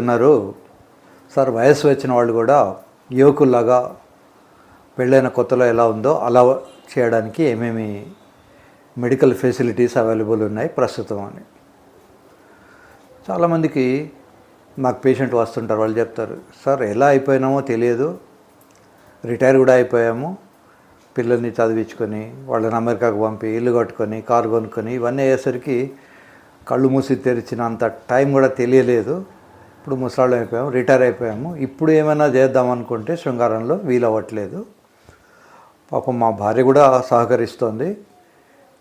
ఉన్నారు సార్ వయసు వచ్చిన వాళ్ళు కూడా యువకుల్లాగా పెళ్ళైన కొత్తలో ఎలా ఉందో అలా చేయడానికి ఏమేమి మెడికల్ ఫెసిలిటీస్ అవైలబుల్ ఉన్నాయి ప్రస్తుతం అని. చాలామందికి నాకు పేషెంట్ వస్తుంటారు వాళ్ళు చెప్తారు సార్ ఎలా అయిపోయినామో తెలియదు. రిటైర్ కూడా అయిపోయాము. పిల్లల్ని చదివించుకొని వాళ్ళని అమెరికాకు పంపి ఇల్లు కట్టుకొని కారు కొనుక్కొని ఇవన్నీ అయ్యేసరికి కళ్ళు మూసి తెరిచినంత టైం కూడా తెలియలేదు. ఇప్పుడు ముసలాళ్ళు అయిపోయాము రిటైర్ అయిపోయాము. ఇప్పుడు ఏమైనా చేద్దాం అనుకుంటే శృంగారంలో వీలవ్వట్లేదు. పాపం మా భార్య కూడా సహకరిస్తోంది.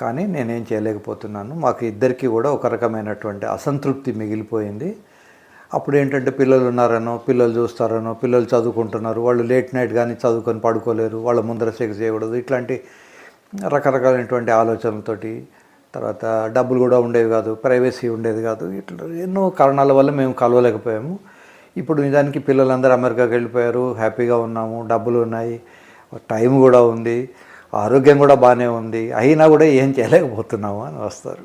కానీ నేనేం చేయలేకపోతున్నాను. మాకు ఇద్దరికి కూడా ఒక రకమైనటువంటి అసంతృప్తి మిగిలిపోయింది. అప్పుడు ఏంటంటే పిల్లలు ఉన్నారనో పిల్లలు చూస్తారనో పిల్లలు చదువుకుంటున్నారు. వాళ్ళు లేట్ నైట్ కానీ చదువుకొని పడుకోలేరు. వాళ్ళ ముందర సెక్స్ చేయకూడదు. ఇట్లాంటి రకరకాలైనటువంటి ఆలోచనలతోటి తర్వాత డబ్బులు కూడా ఉండేవి కాదు ప్రైవసీ ఉండేది కాదు. ఇట్లా ఎన్నో కారణాల వల్ల మేము కలవలేకపోయాము. ఇప్పుడు నిజానికి పిల్లలందరూ అమెరికాకి వెళ్ళిపోయారు హ్యాపీగా ఉన్నాము డబ్బులు ఉన్నాయి టైం కూడా ఉంది ఆరోగ్యం కూడా బాగానే ఉంది అయినా కూడా ఏం చేయలేకపోతున్నాము అని వస్తారు.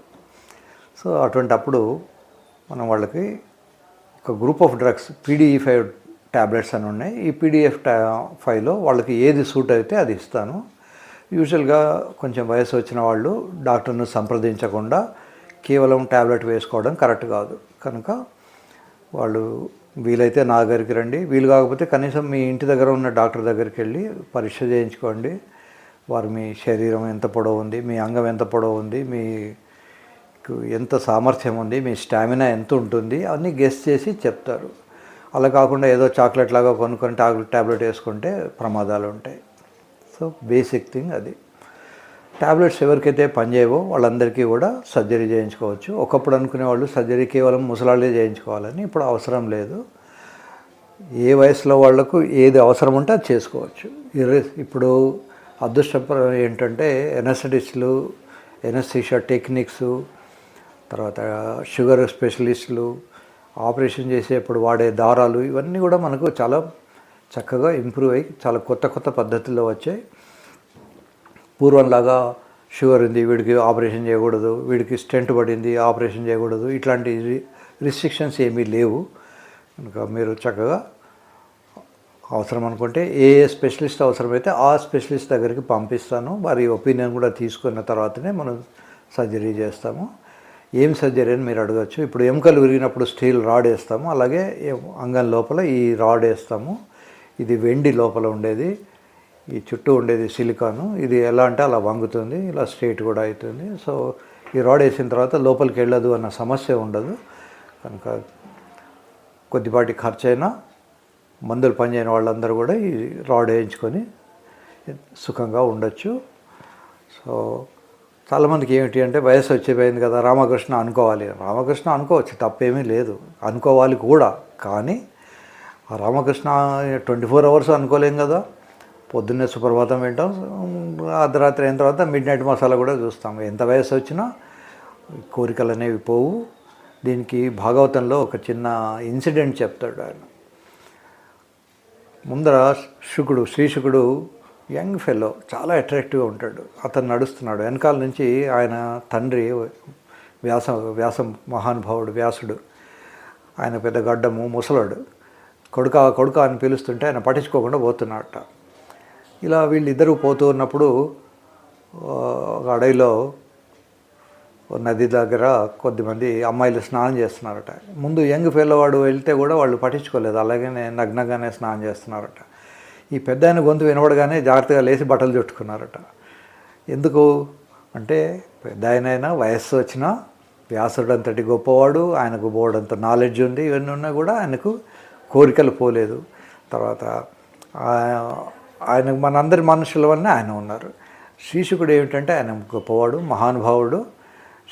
సో అటువంటి అప్పుడు మనం వాళ్ళకి ఒక group of drugs PDE five tablets అని ఉన్నాయి. ఈ పీడిఎఫ్ టా ఫైవ్లో వాళ్ళకి ఏది సూట్ అయితే అది ఇస్తాను. యూజువల్గా కొంచెం వయసు వచ్చిన వాళ్ళు డాక్టర్ను సంప్రదించకుండా కేవలం ట్యాబ్లెట్ వేసుకోవడం కరెక్ట్ కాదు. కనుక వాళ్ళు వీలైతే నా దగ్గరికి రండి. వీలు కాకపోతే కనీసం మీ ఇంటి దగ్గర ఉన్న డాక్టర్ దగ్గరికి వెళ్ళి పరీక్ష చేయించుకోండి. వారు మీ శరీరం ఎంత పొడవు ఉంది మీ అంగం ఎంత పొడవు ఉంది మీకు ఎంత సామర్థ్యం ఉంది మీ స్టామినా ఎంత ఉంటుంది అన్నీ గెస్ చేసి చెప్తారు. అలా కాకుండా ఏదో చాక్లెట్ లాగా కొనుక్కొని టాబ్లెట్ ట్యాబ్లెట్ వేసుకుంటే ప్రమాదాలు ఉంటాయి. సో బేసిక్ థింగ్ అది. ట్యాబ్లెట్స్ ఎవరికైతే పనిచేయవో వాళ్ళందరికీ కూడా సర్జరీ చేయించుకోవచ్చు. ఒకప్పుడు అనుకునే వాళ్ళు సర్జరీ కేవలం ముసలాళ్ళే చేయించుకోవాలని ఇప్పుడు అవసరం లేదు. ఏ వయసులో వాళ్ళకు ఏది అవసరం ఉంటే అది చేసుకోవచ్చు. ఇప్పుడు అదృష్టపరం ఏంటంటే ఎనస్థెటిస్టులు ఎనస్థీషియా టెక్నిక్స్ తర్వాత షుగర్ స్పెషలిస్టులు ఆపరేషన్ చేసేప్పుడు వాడే దారాలు ఇవన్నీ కూడా మనకు చాలా చక్కగా ఇంప్రూవ్ అయ్యి చాలా కొత్త కొత్త పద్ధతుల్లో వచ్చాయి. పూర్వంలాగా షుగర్ ఉంది వీడికి ఆపరేషన్ చేయకూడదు వీడికి స్టెంట్ పడింది ఆపరేషన్ చేయకూడదు ఇట్లాంటి రిస్ట్రిక్షన్స్ ఏమీ లేవు. కనుక మీరు చక్కగా అవసరం అనుకుంటే ఏ ఏ స్పెషలిస్ట్ అవసరమైతే ఆ స్పెషలిస్ట్ దగ్గరికి పంపిస్తాను. వారి ఒపీనియన్ కూడా తీసుకున్న తర్వాతనే మనం సర్జరీ చేస్తాము. ఏం సర్జరీ అని మీరు అడగచ్చు. ఇప్పుడు ఎముకలు విరిగినప్పుడు స్టీల్ రాడ్ వేస్తాము అలాగే అంగం లోపల ఈ రాడ్ వేస్తాము. ఇది వెండి లోపల ఉండేది ఈ చుట్టూ ఉండేది సిలికాను. ఇది ఎలా అంటే అలా వంగుతుంది ఇలా స్ట్రేట్ కూడా అవుతుంది. సో ఈ రాడ్ వేసిన తర్వాత లోపలికి వెళ్ళదు అన్న సమస్య ఉండదు. కనుక కొద్దిపాటి ఖర్చు అయినా మందులు పనిచేయని వాళ్ళందరూ కూడా ఈ రాడ్ వేయించుకొని సుఖంగా ఉండొచ్చు. సో చాలామందికి ఏమిటి అంటే వయసు వచ్చిపోయింది కదా రామకృష్ణ అనుకోవాలి. రామకృష్ణ అనుకోవచ్చు తప్పేమీ లేదు. అనుకోవాలి కూడా కానీ రామకృష్ణ ట్వంటీ ఫోర్ అవర్స్ అనుకోలేం కదా. పొద్దున్నే సుప్రభాతం వింటాం. అర్ధరాత్రి అయిన తర్వాత మిడ్ నైట్ మసాలా కూడా చూస్తాం. ఎంత వయసు వచ్చినా కోరికలు అనేవి పోవు. దీనికి భాగవతంలో ఒక చిన్న ఇన్సిడెంట్ చెప్తాడు ఆయన. ముందర శుకుడు శ్రీశుకుడు యంగ్ ఫెలో చాలా అట్రాక్టివ్గా ఉంటాడు. అతను నడుస్తున్నాడు. వెనకాల నుంచి ఆయన తండ్రి వ్యాస వ్యాసం మహానుభావుడు వ్యాసుడు. ఆయన పెద్ద గడ్డము ముసలాడు. కొడుక కొడుక అని పిలుస్తుంటే ఆయన పట్టించుకోకుండా పోతున్నాడట. ఇలా వీళ్ళిద్దరూ పోతూ ఉన్నప్పుడు ఒక అడవిలో నది దగ్గర కొద్దిమంది అమ్మాయిలు స్నానం చేస్తున్నారట. ముందు యంగ్ పిల్లవాడు వెళ్తే కూడా వాళ్ళు పట్టించుకోలేదు. అలాగనే నగ్నంగానే స్నానం చేస్తున్నారట. ఈ పెద్ద ఆయన గొంతు వినబడగానే జాగ్రత్తగా లేచి బట్టలు చుట్టుకున్నారట. ఎందుకు? అంటే పెద్ద ఆయనైనా వయస్సు వచ్చినా వ్యాసుడు అంతటి గొప్పవాడు ఆయనకు బోర్డంత నాలెడ్జ్ ఉంది ఇవన్నీ ఉన్నా కూడా ఆయనకు కోరికలు పోలేదు. తర్వాత ఆయన మనందరి మనుషుల వల్లనే ఆయన ఉన్నారు. శీషుకుడు ఏమిటంటే ఆయన గొప్పవాడు మహానుభావుడు.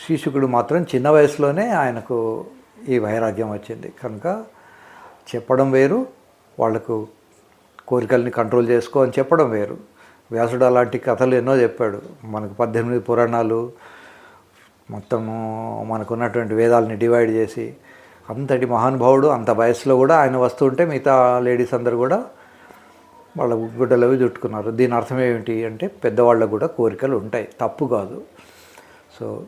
శీషుకుడు మాత్రం చిన్న వయసులోనే ఆయనకు ఈ వైరాగ్యం వచ్చింది. కనుక చెప్పడం వేరు వాళ్ళకు కోరికల్ని కంట్రోల్ చేసుకో అని చెప్పడం వేరు. వ్యాసుడు అలాంటి కథలు ఎన్నో చెప్పాడు. మనకు పద్దెనిమిది పురాణాలు మొత్తము మనకున్నటువంటి వేదాలని డివైడ్ చేసి అంతటి మహానుభావుడు అంత వయసులో కూడా ఆయన వస్తుంటే మిగతా లేడీస్ అందరు కూడా వాళ్ళ గుడ్డలవి చుట్టుకున్నారు. దీని అర్థం ఏమిటి అంటే పెద్దవాళ్ళకు కూడా కోరికలు ఉంటాయి. తప్పు కాదు. సో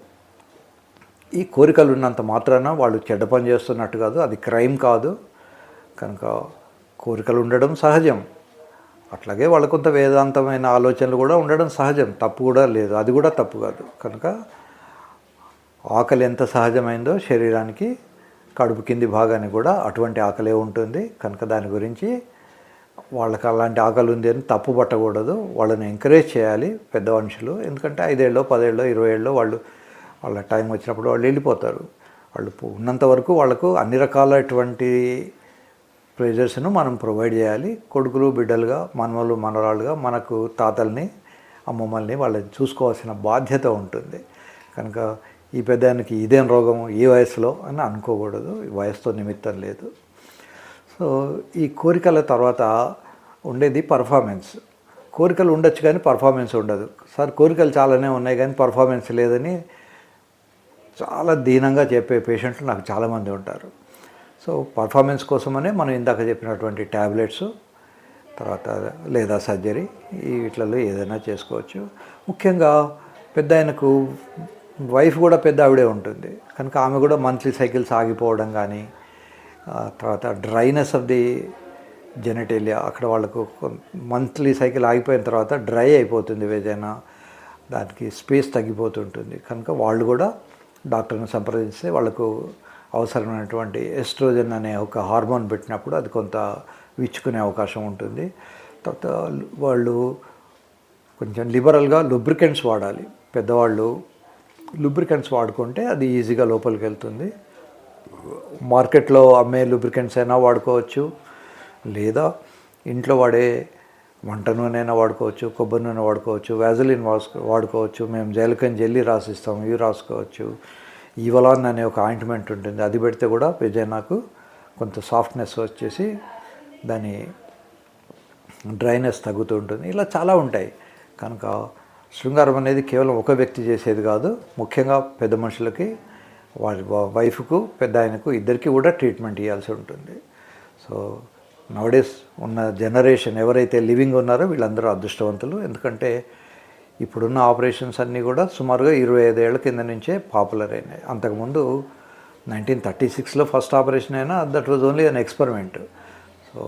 ఈ కోరికలు ఉన్నంత మాత్రాన వాళ్ళు చెడ్డ పని చేస్తున్నట్టు కాదు. అది క్రైమ్ కాదు. కనుక కోరికలు ఉండడం సహజం. అట్లాగే వాళ్ళ కొంత వేదాంతమైన ఆలోచనలు కూడా ఉండడం సహజం. తప్పు కూడా లేదు. అది కూడా తప్పు కాదు. కనుక ఆకలి ఎంత సహజమైందో శరీరానికి కడుపు కింది భాగాన్ని కూడా అటువంటి ఆకలే ఉంటుంది. కనుక దాని గురించి వాళ్ళకి అలాంటి ఆకలి ఉంది అని తప్పు పట్టకూడదు. వాళ్ళని ఎంకరేజ్ చేయాలి పెద్ద మనుషులు. ఎందుకంటే ఐదేళ్ళు పదేళ్ళు ఇరవై ఏళ్ళు వాళ్ళు వాళ్ళ టైం వచ్చినప్పుడు వాళ్ళు వెళ్ళిపోతారు. వాళ్ళు ఉన్నంత వరకు వాళ్ళకు అన్ని రకాలైనటువంటి ప్రెజర్స్ను మనం ప్రొవైడ్ చేయాలి. కొడుకులు బిడ్డలుగా మనవలు మనరాళ్ళుగా మనకు తాతల్ని అమ్మమ్మల్ని వాళ్ళని చూసుకోవాల్సిన బాధ్యత ఉంటుంది. కనుక ఈ పెద్దానికి ఇదేం రోగము ఈ వయసులో అని అనుకోకూడదు ఈ వయసుతో నిమిత్తం లేదు. సో ఈ కోరికల తర్వాత ఉండేది పర్ఫార్మెన్స్ కోరికలు ఉండొచ్చు కానీ పర్ఫార్మెన్స్ ఉండదు. సార్ కోరికలు చాలానే ఉన్నాయి కానీ పర్ఫార్మెన్స్ లేదని చాలా దీనంగా చెప్పే పేషెంట్లు నాకు చాలామంది ఉంటారు. సో పర్ఫార్మెన్స్ కోసమనే మనం ఇందాక చెప్పినటువంటి ట్యాబ్లెట్స్ తర్వాత లేదా సర్జరీ వీటిలలో ఏదైనా చేసుకోవచ్చు. ముఖ్యంగా పెద్ద ఆయనకు వైఫ్ కూడా పెద్ద ఆవిడే ఉంటుంది. కనుక ఆమె కూడా మంత్లీ సైకిల్స్ ఆగిపోవడం కానీ తర్వాత డ్రైనెస్ ఆఫ్ ది జెనటేలియా అక్కడ వాళ్ళకు మంత్లీ సైకిల్ ఆగిపోయిన తర్వాత డ్రై అయిపోతుంది ఏదైనా దానికి స్పేస్ తగ్గిపోతుంటుంది. కనుక వాళ్ళు కూడా డాక్టర్ని సంప్రదిస్తే వాళ్ళకు అవసరమైనటువంటి ఎస్ట్రోజన్ అనే ఒక హార్మోన్ పెట్టినప్పుడు అది కొంత విచ్చుకునే అవకాశం ఉంటుంది. తర్వాత వాళ్ళు కొంచెం లిబరల్గా లుబ్రికెంట్స్ వాడాలి. పెద్దవాళ్ళు లూబ్రికెంట్స్ వాడుకుంటే అది ఈజీగా లోపలికి వెళ్తుంది. మార్కెట్లో అమ్మే లూబ్రికెంట్స్ అయినా వాడుకోవచ్చు. లేదా ఇంట్లో వాడే వంట నూనె అయినా వాడుకోవచ్చు కొబ్బరి నూనె వాడుకోవచ్చు వ్యాజలిన్ వాడుకోవచ్చు మేము జైలకన్ జెల్లీ రాసిస్తాం ఇవి రాసుకోవచ్చు. ఈవలాన్ అనే ఒక ఆయింట్మెంట్ ఉంటుంది. అది పెడితే కూడా నాకు కొంత సాఫ్ట్నెస్ వచ్చేసి దాని డ్రైనెస్ తగ్గుతూ ఉంటుంది. ఇలా చాలా ఉంటాయి. కనుక శృంగారం అనేది కేవలం ఒక వ్యక్తి చేసేది కాదు ముఖ్యంగా పెద్ద మనుషులకి వారి వైఫ్కు పెద్ద ఆయనకు ఇద్దరికి కూడా ట్రీట్మెంట్ ఇవ్వాల్సి ఉంటుంది. సో నవడేస్ ఉన్న జనరేషన్ ఎవరైతే లివింగ్ ఉన్నారో వీళ్ళందరూ అదృష్టవంతులు. ఎందుకంటే ఇప్పుడున్న ఆపరేషన్స్ అన్నీ కూడా సుమారుగా ఇరవై ఐదేళ్ళ కింద నుంచే పాపులర్ అయినాయి. అంతకుముందు నైన్టీన్ థర్టీ సిక్స్లో ఫస్ట్ ఆపరేషన్ అయినా that was only an experiment. So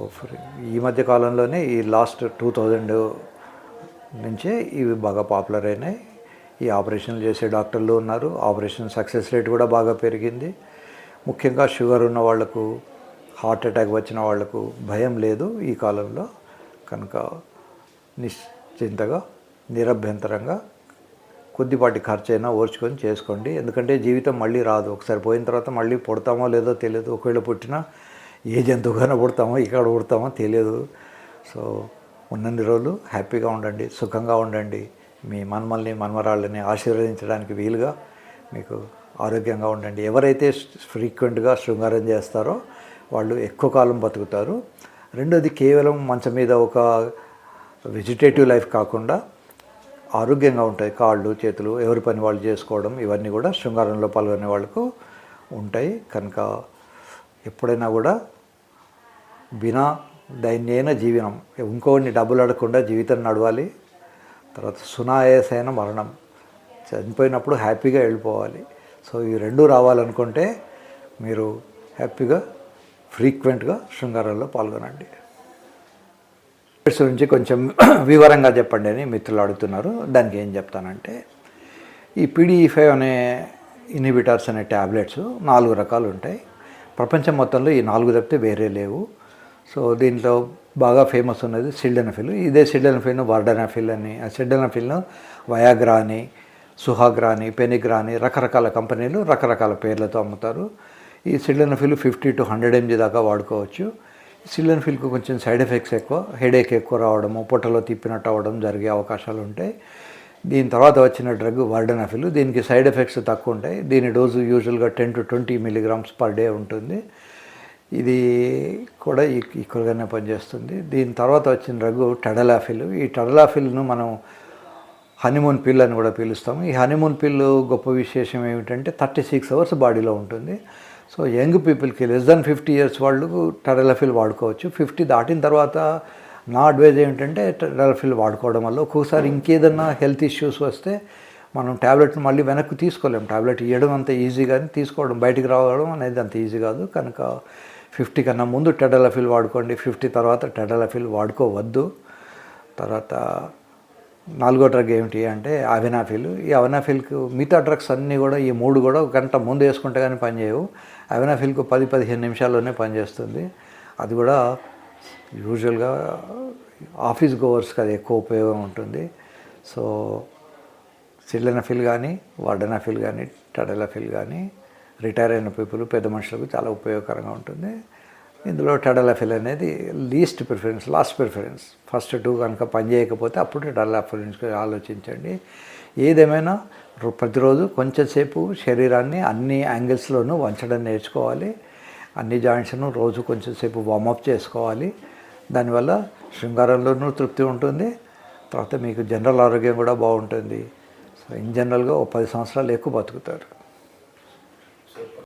ఈ మధ్య కాలంలోనే ఈ లాస్ట్ టూ థౌజండ్ నుంచే ఇవి బాగా పాపులర్ అయినాయి. ఈ ఆపరేషన్లు చేసే డాక్టర్లు ఉన్నారు. ఆపరేషన్ సక్సెస్ రేట్ కూడా బాగా పెరిగింది. ముఖ్యంగా షుగర్ ఉన్న వాళ్ళకు హార్ట్ అటాక్ వచ్చిన వాళ్ళకు భయం లేదు ఈ కాలంలో. కనుక నిశ్చింతగా నిరభ్యంతరంగా కొద్దిపాటి ఖర్చు అయినా ఓర్చుకొని చేసుకోండి. ఎందుకంటే జీవితం మళ్ళీ రాదు. ఒకసారి పోయిన తర్వాత మళ్ళీ పుడతామో లేదో తెలియదు. ఒకవేళ పుట్టినా ఏ జంతువుగానే పుడతామో ఇక్కడ పుడతామో తెలియదు. సో ఉన్నన్ని రోజులు హ్యాపీగా ఉండండి సుఖంగా ఉండండి. మీ మన్మల్ని మన్మరాళ్ళని ఆశీర్వదించడానికి వీలుగా మీకు ఆరోగ్యంగా ఉండండి. ఎవరైతే ఫ్రీక్వెంట్గా శృంగారం చేస్తారో వాళ్ళు ఎక్కువ కాలం బతుకుతారు. రెండోది కేవలం మంచం మీద ఒక వెజిటేటివ్ లైఫ్ కాకుండా ఆరోగ్యంగా ఉంటాయి. కాళ్ళు చేతులు ఎవరి పని వాళ్ళు చేసుకోవడం ఇవన్నీ కూడా శృంగారంలో పాల్గొనే వాళ్ళకు ఉంటాయి. కనుక ఎప్పుడైనా కూడా బినా దైన్యైన జీవనం. ఇంకోడిని డబ్బులు అడగకుండా జీవితం నడవాలి. తర్వాత సునాయాసైన మరణం. చనిపోయినప్పుడు హ్యాపీగా వెళ్ళిపోవాలి. సో ఈ రెండు రావాలనుకుంటే మీరు హ్యాపీగా ఫ్రీక్వెంట్గా శృంగారంలో పాల్గొనండి. గురించి కొంచెం వివరంగా చెప్పండి అని మిత్రులు అడుగుతున్నారు. దానికి ఏం చెప్తానంటే ఈ పీడీఈ ఫైవ్ అనే ఇన్హిబిటర్స్ అనే ట్యాబ్లెట్స్ నాలుగు రకాలు ఉంటాయి. ప్రపంచం మొత్తంలో ఈ నాలుగు తప్పితే వేరే లేవు. సో దీంట్లో బాగా ఫేమస్ ఉన్నది సిల్డెనఫిల్. ఇదే సిల్డెనఫిల్ వార్డెనఫిల్ అని ఆ సిల్డెనఫిల్ను వయాగ్రా అని సుహాగ్రా అని పెనిగ్రా అని రకరకాల కంపెనీలు రకరకాల పేర్లతో అమ్ముతారు. ఈ sildenafil fifty to hundred MG దాకా వాడుకోవచ్చు. సిల్డెనఫిల్కు కొంచెం సైడ్ ఎఫెక్ట్స్ ఎక్కువ హెడేక్ ఎక్కువ రావడము పొట్టలో తిప్పినట్టు అవ్వడం జరిగే అవకాశాలు ఉంటాయి. దీని తర్వాత వచ్చిన డ్రగ్ వార్డెనఫిల్. దీనికి సైడ్ ఎఫెక్ట్స్ తక్కువ ఉంటాయి. దీని డోసు యూజువల్గా ten to twenty milligrams per day ఉంటుంది. ఇది కూడా ఈక్వల్గానే పనిచేస్తుంది. దీని తర్వాత వచ్చిన రఘు టడలాఫిల్. ఈ టడలాఫిల్ను మనం హనీమూన్ పిల్ అని కూడా పిలుస్తాము. ఈ హనీమూన్ పిల్లు గొప్ప విశేషం ఏమిటంటే థర్టీ సిక్స్ అవర్స్ బాడీలో ఉంటుంది. సో యంగ్ పీపుల్కి లెస్ దాన్ ఫిఫ్టీ ఇయర్స్ వాళ్ళు టడలఫిల్ వాడుకోవచ్చు. ఫిఫ్టీ దాటిన తర్వాత నా అడ్వైజ్ ఏమిటంటే టడలఫిల్ వాడుకోవడం వల్ల ఒక్కోసారి ఇంకేదన్నా హెల్త్ ఇష్యూస్ వస్తే మనం ట్యాబ్లెట్ని మళ్ళీ వెనక్కి తీసుకోలేము ట్యాబ్లెట్ ఇవ్వడం అంత ఈజీ కానీ తీసుకోవడం బయటికి రావడం అనేది అంత ఈజీ కాదు. కనుక ఫిఫ్టీ కన్నా ముందు టెడలఫిల్ వాడుకోండి ఫిఫ్టీ తర్వాత టెడలఫిల్ వాడుకోవద్దు. తర్వాత నాలుగో డ్రగ్ ఏమిటి అంటే అవినాఫిల్. ఈ అవినాఫిల్కు మిగతా డ్రగ్స్ అన్నీ కూడా ఈ మూడు కూడా ఒక గంట ముందు వేసుకుంటే కానీ పనిచేయవు అవినాఫిల్కు పది పదిహేను నిమిషాల్లోనే పనిచేస్తుంది అది కూడా యూజువల్గా ఆఫీస్ గోవర్స్కి అది ఎక్కువ ఉపయోగం ఉంటుంది. సో సిల్లెనఫిల్ కానీ వార్డెనఫిల్ కానీ టడలఫిల్ కానీ రిటైర్ అయిన పీపుల్ పెద్ద మనుషులకు చాలా ఉపయోగకరంగా ఉంటుంది. ఇందులో టడలఫిల్ అనేది least preference last preference. First two కనుక పనిచేయకపోతే అప్పుడు టడలఫిల్ గురించి ఆలోచించండి. ఏదేమైనా ప్రతిరోజు కొంచెం సేపు శరీరాన్ని అన్ని యాంగిల్స్లోనూ వంచడం నేర్చుకోవాలి. అన్ని జాయింట్స్ను రోజు కొంచెం సేపు వార్మప్ చేసుకోవాలి. దానివల్ల శృంగారంలోనూ తృప్తి ఉంటుంది. తర్వాత మీకు జనరల్ ఆరోగ్యం కూడా బాగుంటుంది. సో ఇన్ జనరల్గా ఒక పది సంవత్సరాలు ఎక్కువ బతుకుతారు.